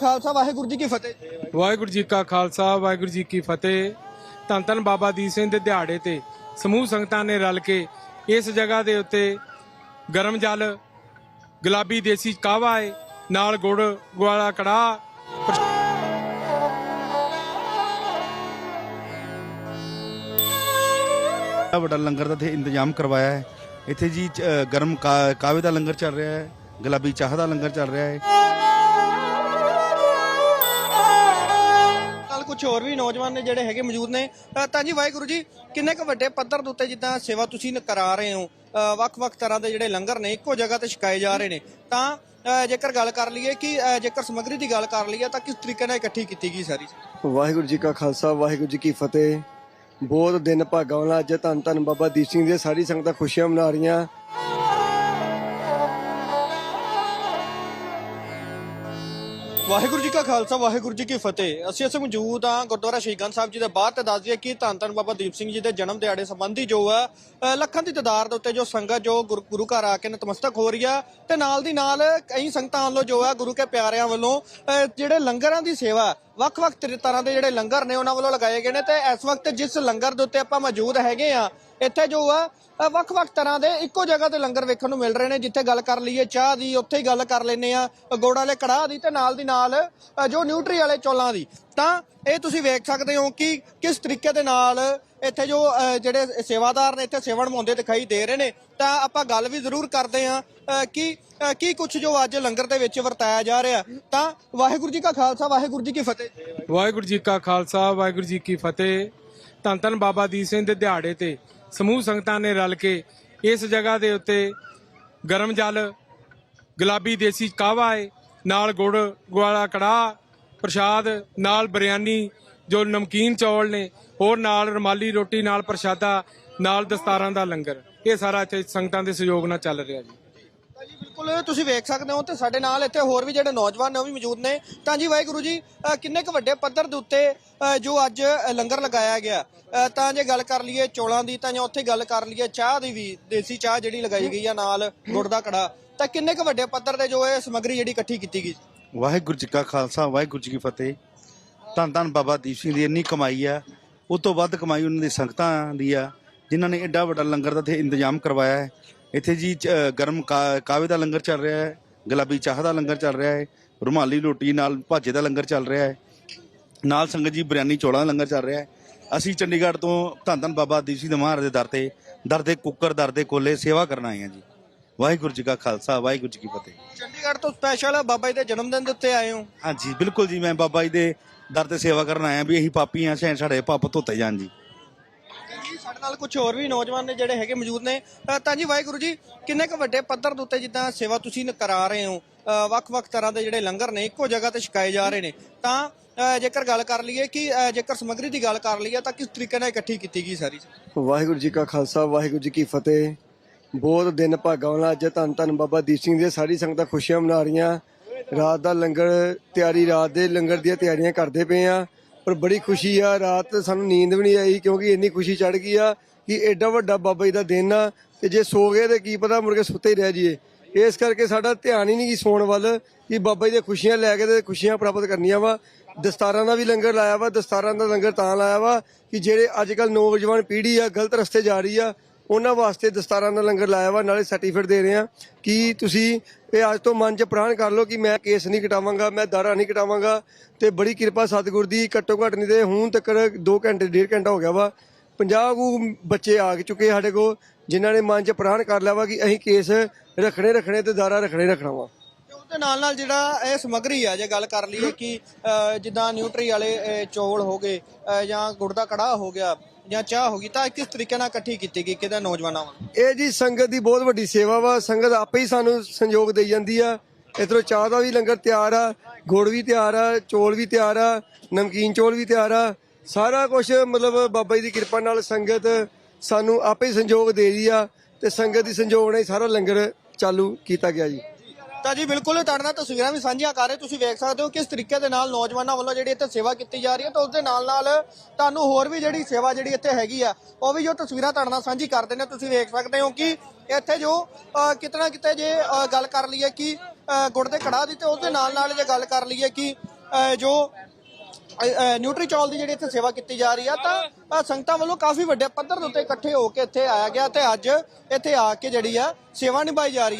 ਖਾਲਸਾ ਵਾਹਿਗੁਰੂ ਜੀ ਕੀ ਫਤਿਹ। ਵਾਹਿਗੁਰੂ ਜੀ ਕਾ ਖਾਲਸਾ ਵਾਹਿਗੁਰੂ ਜੀ ਕੀ ਫਤਿਹ। ਧੰਨ ਧੰਨ ਬਾਬਾ ਦੀਪ ਸਿੰਘ ਦੇ ਦਿਹਾੜੇ ਤੇ ਸਮੂਹ ਸੰਗਤਾਂ ਨੇ ਰਲ ਕੇ ਇਸ ਜਗ੍ਹਾ ਦੇ ਉੱਤੇ ਗਰਮ ਜਲ ਗੁਲਾਬੀ ਦੇਸੀ ਕਾਹਵਾ ਹੈ ਨਾਲ ਗੁੜ ਵਾਲਾ ਕੜਾਹ। ਬੜਾ ਵੱਡਾ ਲੰਗਰ ਦਾ ਇੱਥੇ ਇੰਤਜ਼ਾਮ ਕਰਵਾਇਆ ਹੈ। ਇੱਥੇ ਜੀ ਗਰਮ ਕਾ- ਕਾਹਵੇ ਦਾ ਲੰਗਰ ਚੱਲ ਰਿਹਾ ਹੈ ਗੁਲਾਬੀ ਚਾਹ ਦਾ ਲੰਗਰ ਚੱਲ ਰਿਹਾ ਹੈ। ਕੁਝ ਹੋਰ ਵੀ ਨੌਜਵਾਨ ਨੇ ਜਿਹੜੇ ਹੈਗੇ ਮੌਜੂਦ ਨੇ। ਅ, ਤਾਂ ਜੀ ਵਾਹਿਗੁਰੂ ਜੀ ਕਿੰਨੇ ਕੁ ਵੱਡੇ ਪੱਧਰ ਦੇ ਉੱਤੇ ਜਿੱਦਾਂ ਸੇਵਾ ਤੁਸੀਂ ਨ- ਕਰਾ ਰਹੇ ਹੋ ਅ, ਵੱਖ-ਵੱਖ ਤਰ੍ਹਾਂ ਦੇ ਜਿਹੜੇ ਲੰਗਰ ਨੇ ਇੱਕੋ ਜਗ੍ਹਾ ਤੇ ਛਕਾਏ ਜਾ ਰਹੇ ਨੇ। ਤਾਂ ਅ, ਜੇਕਰ ਗੱਲ ਕਰ ਲਈਏ ਕਿ ਅ, ਜੇਕਰ ਸਮੱਗਰੀ ਦੀ ਗੱਲ ਕਰ ਲਈਏ ਤਾਂ ਕਿਸ ਤਰੀਕੇ ਨਾਲ ਇਕੱਠੀ ਕੀਤੀ ਗਈ ਸਾਰੀ? ਵਾਹਿਗੁਰੂ ਜੀ ਕਾ ਖਾਲਸਾ ਵਾਹਿਗੁਰੂ ਜੀ ਕੀ ਫਤਿਹ। ਬਹੁਤ ਦਿਨ ਭਾਗਾਂ ਵਾਲਾ ਅੱਜ ਧੰਨ ਧੰਨ ਬਾਬਾ ਦੀਪ ਸਿੰਘ ਜੀ ਸਾਰੀ ਸੰਗਤਾਂ ਖੁਸ਼ੀਆਂ ਮਨਾ ਰਹੀਆਂ। ਵਾਹਿਗੁਰੂ ਜੀ ਕਾ ਖਾਲਸਾ ਵਾਹਿਗੁਰੂ ਜੀ ਕੀ ਫਤਿਹ। ਅਸੀਂ ਇਸ ਮੌਜੂਦ ਹਾਂ ਗੁਰਦੁਆਰਾ ਸ਼ਹੀਦਾਂ ਸਾਹਿਬ ਜੀ ਦੇ ਬਾਅਦ ਤੇ ਦੱਸ ਦਈਏ ਕਿ ਧੰਨ ਧੰਨ ਬਾਬਾ ਦੀਪ ਸਿੰਘ ਜੀ ਦੇ ਜਨਮ ਦਿਹਾੜੇ ਸੰਬੰਧੀ ਜੋ ਹੈ ਲੱਖਾਂ ਦੀ ਤਦਾਦ ਦੇ ਉੱਤੇ ਜੋ ਸੰਗਤ ਜੋ ਗੁਰੂ ਗੁਰੂ ਘਰ ਆ ਕੇ ਨਤਮਸਤਕ ਹੋ ਰਹੀ ਆ ਤੇ ਨਾਲ ਦੀ ਨਾਲ ਕਈ ਸੰਗਤਾਂ ਵੱਲੋਂ ਜੋ ਹੈ ਗੁਰੂ ਕੇ ਪਿਆਰਿਆਂ ਵੱਲੋਂ ਅ, ਜਿਹੜੇ ਲੰਗਰਾਂ ਦੀ ਸੇਵਾ ਵੱਖ-ਵੱਖ ਤਰ੍ਹਾਂ ਦੇ ਜਿਹੜੇ ਲੰਗਰ ਨੇ ਉਹਨਾਂ ਵੱਲੋਂ ਲਗਾਏ ਗਏ ਨੇ ਤੇ ਇਸ ਵਕਤ ਜਿਸ ਲੰਗਰ ਦੇ ਉੱਤੇ ਆਪਾਂ ਮੌਜੂਦ ਹੈਗੇ ਆ, ਇੱਥੇ ਜੋ ਆ ਵੱਖ-ਵੱਖ ਤਰ੍ਹਾਂ ਦੇ ਇੱਕੋ ਜਗ੍ਹਾ ਤੇ ਲੰਗਰ ਵੇਖਣ ਨੂੰ ਮਿਲ ਰਹੇ ਨੇ, ਜਿੱਥੇ ਗੱਲ ਕਰ ਲਈਏ ਚਾਹ ਦੀ, ਉੱਥੇ ਹੀ ਗੱਲ ਕਰ ਲੈਨੇ ਆ ਗੋੜ ਵਾਲੇ ਕੜਾਹ ਦੀ ਤੇ ਨਾਲ ਦੀ ਨਾਲ ਜੋ ਨਿਊਟਰੀ ਵਾਲੇ ਚੌਲਾਂ ਦੀ। ਤਾਂ ਇਹ ਤੁਸੀਂ ਵੇਖ ਸਕਦੇ ਹੋ ਕਿ ਕਿਸ ਤਰੀਕੇ ਦੇ ਨਾਲ ਇੱਥੇ ਜੋ ਜਿਹੜੇ ਸੇਵਾਦਾਰ ਨੇ ਇੱਥੇ ਸੇਵਾ ਨਿਭਾਉਂਦੇ ਦਿਖਾਈ ਦੇ ਰਹੇ ਨੇ, ਤਾਂ ਆਪਾਂ ਗੱਲ ਵੀ ਜ਼ਰੂਰ ਕਰਦੇ ਹਾਂ ਕਿ ਕੀ ਕੁਝ ਜੋ ਅੱਜ ਲੰਗਰ ਦੇ ਵਿੱਚ ਵਰਤਾਇਆ ਜਾ ਰਿਹਾ। ਤਾਂ ਵਾਹਿਗੁਰੂ ਜੀ ਕਾ ਖਾਲਸਾ, ਵਾਹਿਗੁਰੂ ਜੀ ਕੀ ਫਤਿਹ। ਵਾਹਿਗੁਰੂ ਜੀ ਕਾ ਖਾਲਸਾ, ਵਾਹਿਗੁਰੂ ਜੀ ਕੀ ਫਤਿਹ। ਧੰਨ ਧੰਨ ਬਾਬਾ ਦੀਪ ਸਿੰਘ ਦੇ ਦਿਹਾੜੇ ਤੇ ਸਮੂਹ ਸੰਗਤਾਂ ਨੇ ਰਲ ਕੇ ਇਸ ਜਗ੍ਹਾ ਦੇ ਉੱਤੇ ਗਰਮ ਜਲ, ਗੁਲਾਬੀ ਦੇਸੀ ਕਾਹਵਾ ਹੈ ਨਾਲ ਗੁੜ ਵਾਲਾ ਕੜਾਹ ਪ੍ਰਸ਼ਾਦ ਨਾਲ ਬਿਰਿਆਨੀ ਜੋ ਨਮਕੀਨ ਚੌਲ ਨੇ ਹੋਰ ਨਾਲ ਰਮਾਲੀ ਰੋਟੀ ਨਾਲ ਪ੍ਰਸ਼ਾਦਾ ਨਾਲ ਦਸਤਾਰਾਂ ਦਾ ਲੰਗਰ। ਇਹ ਸਾਰਾ ਇੱਥੇ ਸੰਗਤਾਂ ਦੇ ਸਹਿਯੋਗ ਨਾਲ ਚੱਲ ਰਿਹਾ ਜੀ। ਤਾਂ ਜੀ ਬਿਲਕੁਲ ਤੁਸੀਂ ਵੇਖ ਸਕਦੇ ਹੋ ਤੇ ਸਾਡੇ ਨਾਲ ਇੱਥੇ ਹੋਰ ਵੀ ਜਿਹੜੇ ਨੌਜਵਾਨ ਨੇ ਉਹ ਵੀ ਮੌਜੂਦ ਨੇ। ਤਾਂ ਜੀ ਵਾਹਿਗੁਰੂ ਜੀ ਅ, ਕਿੰਨੇ ਕੁ ਵੱਡੇ ਪੱਧਰ ਦੇ ਉੱਤੇ ਅ, ਜੋ ਅੱਜ ਅ, ਲੰਗਰ ਲਗਾਇਆ ਗਿਆ। ਅ, ਤਾਂ ਜੇ ਗੱਲ ਕਰ ਲਈਏ ਚੌਲਾਂ ਦੀ ਤਾਂ ਜਾਂ ਉੱਥੇ ਗੱਲ ਕਰ ਲਈਏ ਚਾਹ ਦੀ ਵੀ ਦੇਸੀ ਚਾਹ ਜਿਹੜੀ ਲਗਾਈ ਗਈ ਆ ਨਾਲ ਗੁੜ ਦਾ ਕੜਾ ਤਾਂ ਕਿੰਨੇ ਕੁ ਵੱਡੇ ਪੱਧਰ ਤੇ ਜੋ ਇਹ ਸਮੱਗਰੀ ਜਿਹੜੀ ਇਕੱਠੀ ਕੀਤੀ ਗਈ? ਵਾਹਿਗੁਰੂ ਜੀ ਕਾ ਖਾਲਸਾ ਵਾਹਿਗੁਰੂ ਜੀ ਕੀ ਫਤਿਹ। ਧੰਨ ਧੰਨ ਬਾਬਾ ਦੀਪ ਸਿੰਘ ਦੀ ਇੰਨੀ ਕਮਾਈ ਆ। ਉਹ ਤੋਂ ਵੱਧ ਕਮਾਈ ਉਹਨਾਂ ਦੀ ਸੰਗਤਾਂ ਦੀ ਆ ਜਿਨ੍ਹਾਂ ਨੇ ਐਡਾ ਵੱਡਾ ਲੰਗਰ ਦਾ ਇੱਥੇ ਇੰਤਜ਼ਾਮ ਕਰਵਾਇਆ ਹੈ। ਇੱਥੇ ਜੀ ਅ, ਗਰਮ ਕਾ- ਕਾਹਵੇ ਦਾ ਲੰਗਰ ਚੱਲ ਰਿਹਾ ਹੈ ਗੁਲਾਬੀ ਚਾਹ ਦਾ ਲੰਗਰ ਚੱਲ ਰਿਹਾ ਹੈ ਰੁਮਾਲੀ ਰੋਟੀ ਨਾਲ ਭਾਜੇ ਦਾ ਲੰਗਰ ਚੱਲ ਰਿਹਾ ਹੈ ਨਾਲ ਸੰਗਤ ਜੀ ਬਿਰਿਆਨੀ ਚੌਲਾਂ ਦਾ ਲੰਗਰ ਚੱਲ ਰਿਹਾ ਹੈ। ਅਸੀਂ ਚੰਡੀਗੜ੍ਹ ਤੋਂ ਧੰਨ ਧੰਨ ਬਾਬਾ ਦੀਪ ਸਿੰਘ ਦੇ ਮਹਾਰਾਜ ਦੇ ਦਰ ਤੇ ਦਰ ਦੇ ਕੁੱਕਰ ਦਰ ਦੇ ਕੋਲੇ ਸੇਵਾ ਕਰਨ ਆਏ ਹਾਂ ਜੀ। ਵਾਹਿਗੁਰੂ ਜੀ ਕਾ ਖਾਲਸਾ ਵਾਹਿਗੁਰੂ ਜੀ ਕੀ ਫਤਿਹ। ਚੰਡੀਗੜ੍ਹ ਤੋਂ ਸਪੈਸ਼ਲ ਬਾਬਾ ਜੀ ਦੇ ਜਨਮ ਦਿਨ ਦੇ ਉੱਤੇ ਆਏ ਹੋ। ਹਾਂਜੀ ਬਿਲਕੁਲ ਜੀ ਮੈਂ ਬਾਬਾ ਜੀ ਦੇ ਦਰ ਤੇ ਸੇਵਾ ਕਰਨ ਆਇਆ ਵੀ ਅਸੀਂ ਪਾਪੀ ਆ ਸ਼ੈਨ ਸਾਡੇ ਪਾਪ ਧੋਤੇ ਜਾਣ ਜੀ। ਜੀ ਸਾਡੇ ਨਾਲ ਕੁਝ ਹੋਰ ਵੀ ਨੌਜਵਾਨ ਨੇ ਜਿਹੜੇ ਹੈਗੇ ਮੌਜੂਦ ਨੇ। ਅ, ਤਾਂ ਜੀ ਵਾਹਿਗੁਰੂ ਜੀ ਕਿੰਨੇ ਕੁ ਵੱਡੇ ਪੱਧਰ ਦੇ ਉੱਤੇ ਜਿੱਦਾਂ ਸੇਵਾ ਤੁਸੀਂ ਨ- ਕਰਾ ਰਹੇ ਹੋ? ਅ, ਵੱਖ-ਵੱਖ ਤਰ੍ਹਾਂ ਦੇ ਜਿਹੜੇ ਲੰਗਰ ਨੇ ਇੱਕੋ ਜਗ੍ਹਾ ਤੇ ਛਕਾਏ ਜਾ ਰਹੇ ਨੇ। ਤਾਂ ਅ, ਜੇਕਰ ਗੱਲ ਕਰ ਲਈਏ ਕਿ ਅ, ਜੇਕਰ ਸਮੱਗਰੀ ਦੀ ਗੱਲ ਕਰ ਲਈਏ ਤਾਂ ਕਿਸ ਤਰੀਕੇ ਨਾਲ ਇਕੱਠੀ ਕੀਤੀ ਗਈ ਸਾਰੀ? ਵਾਹਿਗੁਰੂ ਜੀ ਕਾ ਖਾਲਸਾ ਵਾਹਿਗੁਰੂ ਜੀ ਕੀ ਫਤਿਹ। ਬਹੁਤ ਦਿਨ ਭਾਗਾਂ ਵਾਲਾ ਅੱਜ ਧੰਨ ਧੰਨ ਬਾਬਾ ਦੀਪ ਸਿੰਘ ਜੀ ਸਾਰੀ ਸੰਗਤਾਂ ਖੁਸ਼ੀਆਂ ਮਨਾ ਰਹੀਆਂ। ਰਾਤ ਦਾ ਲੰਗਰ ਤਿਆਰੀ, ਰਾਤ ਦੇ ਲੰਗਰ ਦੀਆਂ ਤਿਆਰੀਆਂ ਕਰਦੇ ਪਏ ਆ, ਪਰ ਬੜੀ ਖੁਸ਼ੀ ਆ। ਰਾਤ ਸਾਨੂੰ ਨੀਂਦ ਵੀ ਨਹੀਂ ਆਈ ਕਿਉਂਕਿ ਇੰਨੀ ਖੁਸ਼ੀ ਚੜ ਗਈ ਆ ਕਿ ਐਡਾ ਵੱਡਾ ਬਾਬਾ ਜੀ ਦਾ ਦਿਨ ਆ ਤੇ ਜੇ ਸੋ ਗਏ ਤੇ ਕੀ ਪਤਾ ਮੁੜ ਕੇ ਸੁੱਤੇ ਹੀ ਰਹਿ ਜਾਈਏ। ਇਸ ਕਰਕੇ ਸਾਡਾ ਧਿਆਨ ਹੀ ਨਹੀਂ ਕੀ ਸੌਣ ਵੱਲ ਕਿ ਬਾਬਾ ਜੀ ਦੀਆਂ ਖੁਸ਼ੀਆਂ ਲੈ ਕੇ ਤੇ ਖੁਸ਼ੀਆਂ ਪ੍ਰਾਪਤ ਕਰਨੀਆਂ ਵਾ। ਦਸਤਾਰਾਂ ਦਾ ਵੀ ਲੰਗਰ ਲਾਇਆ ਵਾ, ਦਸਤਾਰਾਂ ਦਾ ਲੰਗਰ ਤਾਂ ਲਾਇਆ ਵਾ ਕਿ ਜਿਹੜੇ ਅੱਜ ਕੱਲ ਨੌਜਵਾਨ ਪੀੜ੍ਹੀ ਆ, ਗਲਤ ਰਸਤੇ ਜਾ ਰਹੀ ਆ ਉਹਨਾਂ ਵਾਸਤੇ ਦਸਤਾਰਾਂ ਦਾ ਲੰਗਰ ਲਾਇਆ ਵਾ, ਨਾਲੇ ਸਰਟੀਫਿਕੇਟ ਦੇ ਰਹੇ ਆ ਕਿ ਤੁਸੀਂ ਇਹ ਅੱਜ ਤੋਂ ਮਨ 'ਚ ਪ੍ਰਾਣ ਕਰ ਲਓ ਕਿ ਮੈਂ ਕੇਸ ਨਹੀਂ ਕਟਾਵਾਂਗਾ, ਮੈਂ ਦਾਰਾ ਨਹੀਂ ਕਟਾਵਾਂਗਾ ਤੇ ਬੜੀ ਕਿਰਪਾ ਸਤਿਗੁਰ ਦੀ, ਘੱਟੋ ਘੱਟ ਨਹੀਂ ਤੇ ਹੁਣ ਤੱਕ 2 ਘੰਟੇ, ਡੇਢ ਘੰਟਾ ਹੋ ਗਿਆ ਵਾ। 50 ਕੁ ਬੱਚੇ ਆ ਚੁੱਕੇ ਸਾਡੇ ਕੋਲ, ਜਿਨ੍ਹਾਂ ਨੇ ਮਨ 'ਚ ਪ੍ਰਾਣ ਕਰ ਲਿਆ ਵਾ ਕਿ ਅਸੀਂ ਕੇਸ ਰੱਖਣੇ ਰੱਖਣੇ ਤੇ ਦਾਰਾ ਰੱਖਣੇ ਰੱਖਣਾ ਵਾ। ਤੇ ਉਹਦੇ ਨਾਲ ਨਾਲ ਜਿਹੜਾ ਇਹ ਸਮੱਗਰੀ ਆ, ਜੇ ਗੱਲ ਕਰ ਲਈਏ ਕਿ ਜਿੱਦਾਂ ਨਿਊਟਰੀ ਵਾਲੇ ਚੌਲ ਹੋ ਗਏ ਜਾਂ ਗੁੜ ਦਾ ਕੜਾਹ ਹੋ ਗਿਆ ਜਾਂ ਚਾਹ ਹੋ ਗਈ, ਤਾਂ ਇਹ ਕਿਸ ਤਰੀਕੇ ਨਾਲ ਇਕੱਠੀ ਕੀਤੀ ਗਈ? ਕਿਹਦਾ ਨੌਜਵਾਨਾਂ ਵੱਲੋਂ? ਇਹ ਜੀ ਸੰਗਤ ਦੀ ਬਹੁਤ ਵੱਡੀ ਸੇਵਾ ਵਾ। ਸੰਗਤ ਆਪੇ ਹੀ ਸਾਨੂੰ ਸੰਯੋਗ ਦੇਈ ਜਾਂਦੀ ਆ। ਇਧਰੋਂ ਚਾਹ ਦਾ ਵੀ ਲੰਗਰ ਤਿਆਰ ਆ, ਗੁੜ ਵੀ ਤਿਆਰ ਆ, ਚੌਲ ਵੀ ਤਿਆਰ ਆ, ਨਮਕੀਨ ਚੌਲ ਵੀ ਤਿਆਰ ਆ। ਸਾਰਾ ਕੁਝ ਮਤਲਬ ਬਾਬਾ ਜੀ ਦੀ ਕਿਰਪਾ ਨਾਲ ਸੰਗਤ ਸਾਨੂੰ ਆਪੇ ਸੰਯੋਗ ਦੇ ਰਹੀ ਆ ਤੇ ਸੰਗਤ ਦੀ ਸੰਯੋਗ ਨਾਲ ਹੀ ਸਾਰਾ ਲੰਗਰ ਚਾਲੂ ਕੀਤਾ ਗਿਆ ਜੀ। ਤਾਂ ਜੀ ਬਿਲਕੁਲ ਤੁਹਾਡੇ ਨਾਲ ਤਸਵੀਰਾਂ ਵੀ ਸਾਂਝੀਆਂ ਕਰ ਰਹੇ। ਤੁਸੀਂ ਵੇਖ ਸਕਦੇ ਹੋ ਕਿਸ ਤਰੀਕੇ ਦੇ ਨਾਲ ਨੌਜਵਾਨਾਂ ਵੱਲੋਂ ਜਿਹੜੀ ਇੱਥੇ ਸੇਵਾ ਕੀਤੀ ਜਾ ਰਹੀ ਹੈ ਤਾਂ ਉਸ ਦੇ ਨਾਲ ਨਾਲ ਤੁਹਾਨੂੰ ਹੋਰ ਵੀ ਜਿਹੜੀ ਸੇਵਾ ਜਿਹੜੀ ਇੱਥੇ ਹੈਗੀ ਆ ਉਹ ਵੀ ਜੋ ਤਸਵੀਰਾਂ ਤੁਹਾਡੇ ਨਾਲ ਸਾਂਝੀ ਕਰਦੇ ਨੇ। ਤੁਸੀਂ ਵੇਖ ਸਕਦੇ ਹੋ ਕਿ ਇੱਥੇ ਜੋ ਅ, ਕਿਤਨਾ ਕਿਤੇ ਜੇ ਗੱਲ ਕਰ ਲਈਏ ਕਿ ਗੁੜ ਦੇ ਕੜਾਹ ਦੀ ਤੇ ਉਸ ਦੇ ਨਾਲ ਨਾਲ ਜੇ ਗੱਲ ਕਰ ਲਈਏ ਕਿ ਜੋ ਨਿਊਟਰੀ ਚੌਲ ਦੀ ਜਿਹੜੀ ਇੱਥੇ ਸੇਵਾ ਕੀਤੀ ਜਾ ਰਹੀ ਆ ਤਾਂ ਸੰਗਤਾਂ ਵੱਲੋਂ ਕਾਫੀ ਵੱਡੇ ਪੱਧਰ ਦੇ ਉੱਤੇ ਇਕੱਠੇ ਹੋ ਕੇ ਇੱਥੇ ਆਇਆ ਗਿਆ ਤੇ ਅੱਜ ਇੱਥੇ ਆ ਕੇ ਜਿਹੜੀ ਆ ਸੇਵਾ ਨਿਭਾਈ ਜਾ ਰਹੀ ਹੈ।